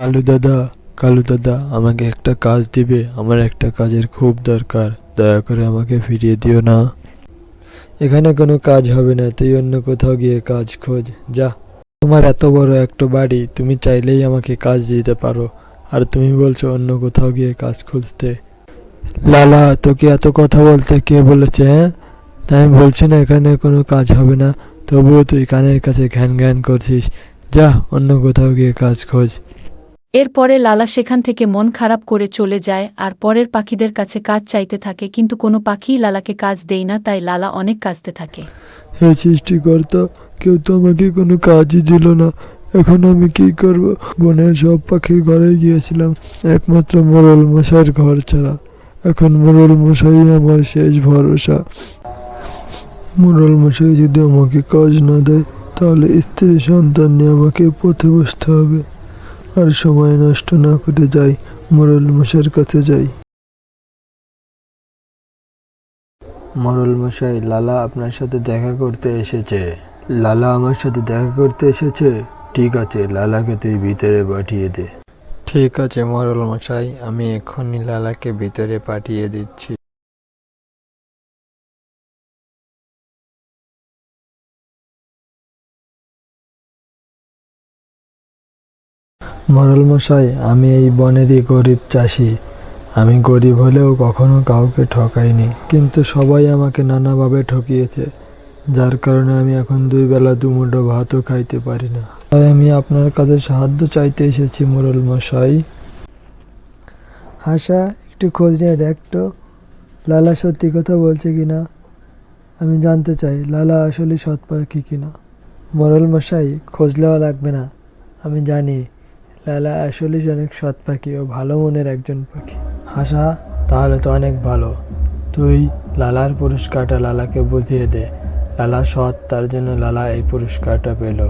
কালু দাদা কালু দাদা, আমাকে একটা কাজ দিবে। আমার একটা কাজের খুব দরকার। দয়া করে আমাকে ফিরিয়ে দিও না। এখানে কোনো কাজ হবে না। তুই অন্য কোথাও গিয়ে কাজ খোঁজ। যা। তোমার এত বড় একটা বাড়ি, তুমি চাইলেই আমাকে কাজ দিতে পারো। আর তুমি বলছো অন্য কোথাও গিয়ে কাজ খুঁজতে। লালা, তোকে এত কথা বলতে কে বলেছে হ্যাঁ? তাই আমি বলছি না, এখানে কোনো কাজ হবে না। তবুও তুই কানের কাছে ঘ্যান ঘ্যান করছিস। যা, অন্য কোথাও গিয়ে কাজ খোঁজ। এরপরে লালা সেখান থেকে মন খারাপ করে চলে যায় আর পরের পাখিদের কাছে কাজ চাইতে থাকে, কিন্তু কোনো পাখিই লালাকে কাজ দেয় না, তাই লালা অনেক কাজতে থাকে। হে সৃষ্টিকর্তা, কেউ তো আমাকে কোনো কাজই দিল না। এখন আমি কি করব? বনের সব পাখির ঘরে গিয়েছিলাম, একমাত্র মোরল মশাইয়ের ঘর ছাড়া। এখন মোরল মশাই আমার শেষ ভরসা। মোরল মশাই যদি আমাকে কাজ না দেয়, তাহলে স্ত্রী সন্তান নিয়ে আমাকে পথে বসতে হবে। আর সময় নষ্ট না করে যাই মোরল মশাইয়ের কাছে যাই। মরল মশাই লালা আপনার সাথে দেখা করতে এসেছে। লালা আমার সাথে দেখা করতে এসেছে? ঠিক আছে লালাকে তুই ভিতরে পাঠিয়ে দে। ঠিক আছে মরল মশাই আমি এক্ষুনি লালাকে ভিতরে পাঠিয়ে দিচ্ছি। মরল মশাই, আমি এই বনেরই গরিব চাষি। আমি গরিব হলেও কখনো কাউকে ঠকাইনি। কিন্তু সবাই আমাকে নানাভাবে ঠকিয়েছে। যার কারণে আমি এখন দুই বেলা দুমুঠো ভাতও খাইতে পারি না। তাই আমি আপনার কাছে সাহায্য চাইতে এসেছি, মোরল মশাই। আশা, একটু খোঁজ নিয়ে দেখ তো। লালা সত্যি কথা বলছে কিনা? আমি জানতে চাই, লালা আসলে সৎ পাখি কিনা? মোরল মশাই, খোঁজ নেওয়া লাগবে না। আমি জানি। লালা আসলে অনেক সৎ পাখি ও ভালো মনের একজন পাখি। হাসা, তাহলে তো অনেক ভালো। তুই লালার পুরস্কারটা লালাকে বুঝিয়ে দে। লালা সৎ, তার জন্য লালা এই পুরস্কারটা পেল।